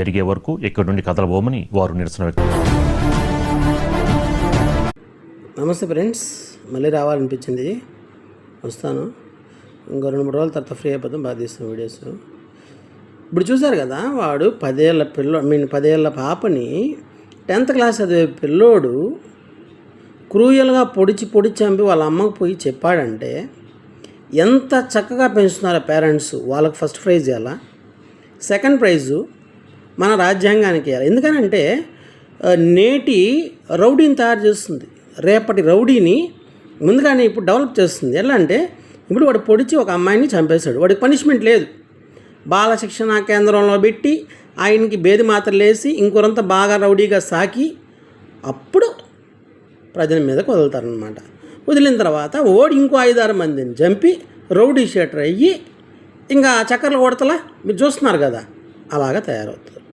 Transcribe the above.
జరిగే వరకు ఇక్కడి నుండి కదలబోమని వారు నిరసన వ్యక్తం నమస్తే ఫ్రెండ్స్. మళ్ళీ రావాలనిపించింది. వస్తాను. ఇంకో రెండు మూడు రోజుల తర్వాత ఫ్రీ అయిపోతాం. బాగా తీస్తాం వీడియోస్. ఇప్పుడు చూశారు కదా వాడు పదేళ్ళ పిల్లో మీన్ పదేళ్ళ పాపని టెన్త్ క్లాస్ చదివే పిల్లోడు క్రూయల్గా పొడిచి పొడిచి చంపి వాళ్ళ అమ్మకు పోయి చెప్పాడంటే ఎంత చక్కగా పెంచుతున్నారో పేరెంట్స్? వాళ్ళకి ఫస్ట్ ప్రైజ్ ఎలా? Second prize? మన రాజ్యాంగానికి ఇవ్వాలి ఎందుకనంటే నేటి రౌడీని తయారు చేస్తుంది. రేపటి రౌడీని ముందుగానే ఇప్పుడు డెవలప్ చేస్తుంది. ఎలా అంటే ఇప్పుడు వాడు పొడిచి ఒక అమ్మాయిని చంపేశాడు. వాడికి పనిష్మెంట్ లేదు. బాల శిక్షణ కేంద్రంలో పెట్టి ఆయనకి బేది మాత్రలు వేసి ఇంకొరంత బాగా రౌడీగా సాకి అప్పుడు ప్రజల మీదకి వదులుతారనమాట వదిలిన తర్వాత ఓడి ఇంకో ఐదారు మందిని చంపి రౌడీ షేటర్ అయ్యి ఇంకా చక్కర్లు కొడతలా? మీరు చూస్తున్నారు కదా. అలాగా తయారవుతుంది.